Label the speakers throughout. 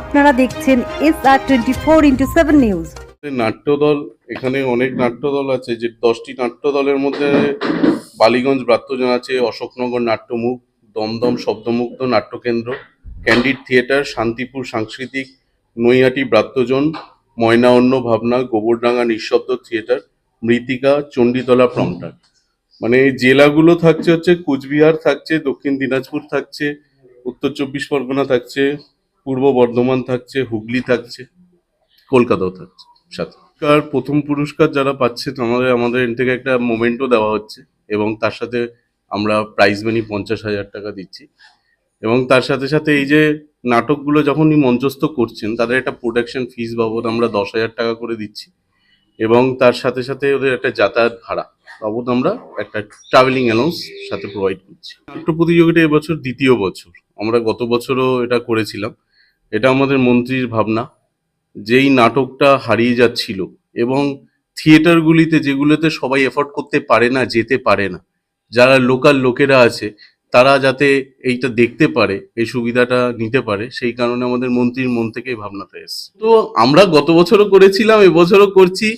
Speaker 1: আপনারা দেখছেন S R twenty four into seven news
Speaker 2: নাট্যদল, এখানে অনেক নাট্যদল আছে, যে দশটি নাট্যদলের মধ্যে বালিগঞ্জ ব্রাত্যজন আছে, অশোকনগর নাট্যমুখ, দমদম শব্দমুগ্ধ নাট্যকেন্দ্র, ক্যান্ডিড থিয়েটার, শান্তিপুর সাংস্কৃতিক, নৈহাটি ব্রাত্যজন ময়না অন্য ভাবনা, গোবরডাঙ্গা নিঃশব্দ থিয়েটার মৃতিকা চণ্ডীতলা প্রমটার মানে জেলাগুলো থাকছে হচ্ছে কুচবিহার থাকছে, দক্ষিণ দিনাজপুর থাকছে, উত্তর চব্বিশ পরগনা থাকছে পূর্ব বর্ধমান থাকছে, হুগলি থাকছে, কলকাতাও থাকছে সাথে। পুরস্কার প্রথম পুরস্কার যারা পাচ্ছেন আমাদের আমাদের এন থেকে একটা মোমেন্টও দেওয়া হচ্ছে এবং তার সাথে আমরা প্রাইজ মানি পঞ্চাশ হাজার টাকা দিচ্ছি। এবং তার সাথে সাথে এই যে নাটকগুলো যখনই মঞ্চস্থ করছেন, তাদের একটা প্রোডাকশন ফিস বাবদ আমরা দশ হাজার টাকা করে দিচ্ছি। এবং তার সাথে সাথে ওদের একটা যাতায়াত ভাড়া বাবদ আমরা একটা ট্রাভেলিং অ্যালাউন্স সাথে প্রোভাইড করছি। নাট্য প্রতিযোগিতা এবছর দ্বিতীয় বছর। আমরা গত বছরও এটা করেছিলাম। এটা আমাদের মন্ত্রীর ভাবনা, যেই নাটকটা হারিয়ে যাচ্ছিল এবং থিয়েটারগুলিতে যেগুলোতে সবাই এফোর্ড করতে পারে না, যেতে পারে না, যারা লোকাল লোকেরা আছে, তারা যাতে এইটা দেখতে পারে, এই সুবিধাটা নিতে পারে, সেই কারণে আমাদের মন্ত্রীর মন থেকেই ভাবনাটা এসছে। তো আমরা গত বছরও করেছিলাম, এবছরও করছি।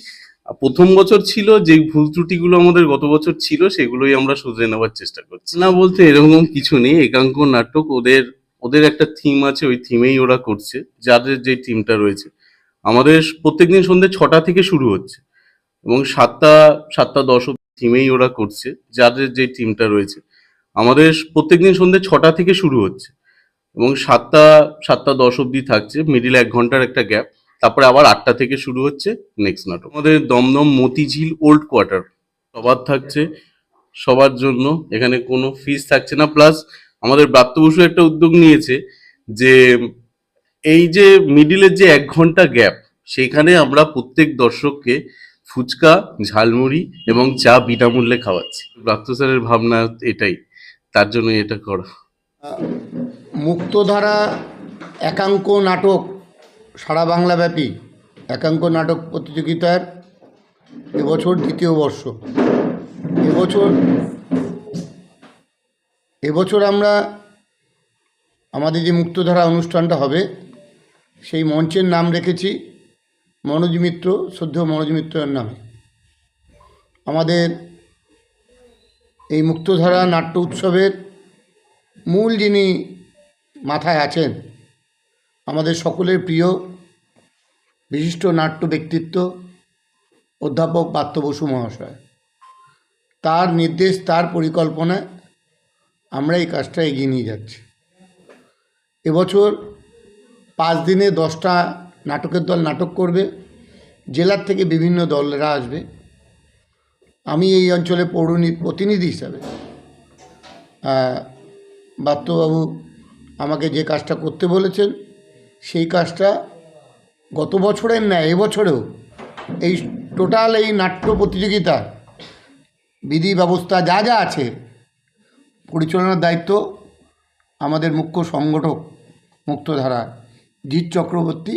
Speaker 2: প্রথম বছর ছিল যে ভুল ত্রুটিগুলো আমাদের গত বছর ছিল, সেগুলোই আমরা শুধরে নেওয়ার চেষ্টা করছি। না বলতে এরকম কিছু নেই, একাঙ্ক নাটক ওদের ওদের একটা থিম আছে, ওই থিমেই ওরা করছে, যাদের যে থিমটা রয়েছে। আমাদের প্রত্যেকদিন সন্ধ্যে ছটা থেকে শুরু হচ্ছে এবং সাতটা সাতটা দশ থিমেই ওরা করছে, যাদের যে থিমটা রয়েছে। আমাদের প্রত্যেকদিন সন্ধ্যে ছটা থেকে শুরু হচ্ছে এবং সাতটা সাতটা দশ অবধি থাকছে মিডিল এক ঘণ্টার একটা গ্যাপ তারপরে আবার আটটা থেকে শুরু হচ্ছে নেক্সট নাটক। আমাদের দমদম মতিঝিল ওল্ড কোয়ার্টার সবার থাকছে, সবার জন্য, এখানে কোনো ফিস থাকছে না প্লাস আমাদের ব্রাত্য বসু একটা উদ্যোগ নিয়েছে যে এই যে মিডিলের যে এক ঘণ্টা গ্যাপ, সেখানে আমরা প্রত্যেক দর্শককে ফুচকা, ঝালমুড়ি এবং চা বিনামূল্যে খাওয়াচ্ছি। ব্রাত্য স্যারের ভাবনা এটাই, তার জন্য এটা করা।
Speaker 3: মুক্তধারা একাঙ্ক নাটক, সারা বাংলাব্যাপী একাঙ্ক নাটক প্রতিযোগিতার এবছর দ্বিতীয় বর্ষ। এবছর এবছর আমরা আমাদের যে মুক্তধারা অনুষ্ঠানটা হবে, সেই মঞ্চের নাম রেখেছি মনোজ মিত্র, শ্রদ্ধেয় মনোজ মিত্রের নামে। আমাদের এই মুক্তধারা নাট্য উৎসবের মূল যিনি মাথায় আছেন, আমাদের সকলের প্রিয় বিশিষ্ট নাট্য ব্যক্তিত্ব অধ্যাপক পার্থ বসু মহাশয়। তার নির্দেশ, তার পরিকল্পনায় আমরা এই কাজটা এগিয়ে নিয়ে যাচ্ছি। এবছর পাঁচ দিনে দশটা নাটকের দল নাটক করবে, জেলার থেকে বিভিন্ন দলরা আসবে। আমি এই অঞ্চলে পৌরনি, প্রতিনিধি হিসাবে বাত্যবাবু আমাকে যে কাজটা করতে বলেছেন, সেই কাজটা গত বছরের ন্যায়, এবছরেও এই টোটাল এই নাট্য প্রতিযোগিতা, বিধি ব্যবস্থা যা যা আছে পরিচালনার দায়িত্ব আমাদের মুখ্য সংগঠক মুক্তধারা জিৎ চক্রবর্তী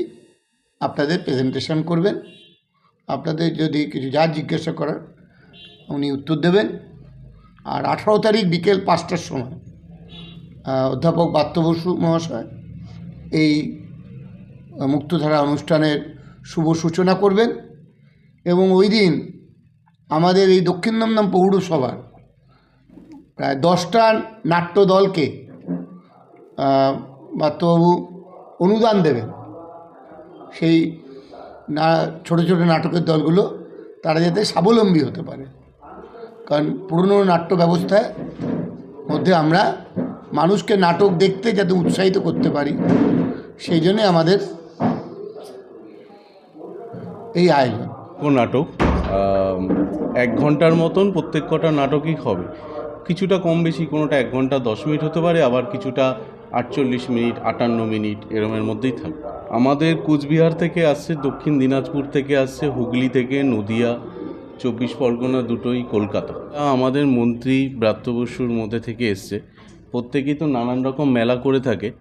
Speaker 3: আপনাদের প্রেজেন্টেশন করবেন। আপনাদের যদি কিছু যা জিজ্ঞাসা করার, উনি উত্তর দেবেন। আর আঠারো তারিখ বিকেল পাঁচটার সময় অধ্যাপক বাত্য বসু মহাশয় এই মুক্তধারা অনুষ্ঠানের শুভ সূচনা করবেন। এবং ওই দিন আমাদের এই দক্ষিণ দমদম পৌরসভার প্রায় দশটা নাট্য দলকে বাত্যবাবু অনুদান দেবেন। সেই না, ছোটো ছোটো নাটকের দলগুলো তারা যাতে স্বাবলম্বী হতে পারে। কারণ পুরনো নাট্য ব্যবস্থায় মধ্যে আমরা মানুষকে নাটক দেখতে যাতে উৎসাহিত করতে পারি, সেই জন্যে আমাদের এই আয়োজন।
Speaker 2: ও নাটক? এক ঘণ্টার মতন প্রত্যেক কটা নাটকই হবে। কিছুটা কম বেশি, কোনোটা এক ঘণ্টা দশ মিনিট হতে পারে, আবার কিছুটা আটচল্লিশ মিনিট, আটান্ন মিনিট এরমের মধ্যেই থাকবে। আমাদের কুচবিহার থেকে আসছে, দক্ষিণ দিনাজপুর থেকে আসছে, হুগলি থেকে নদিয়া, চব্বিশ পরগনা দুটোই কলকাতা। আমাদের মন্ত্রী ব্রাত্য বসুর মধ্যে থেকে এসছে। প্রত্যেকেই তো নানান রকম মেলা করে থাকে।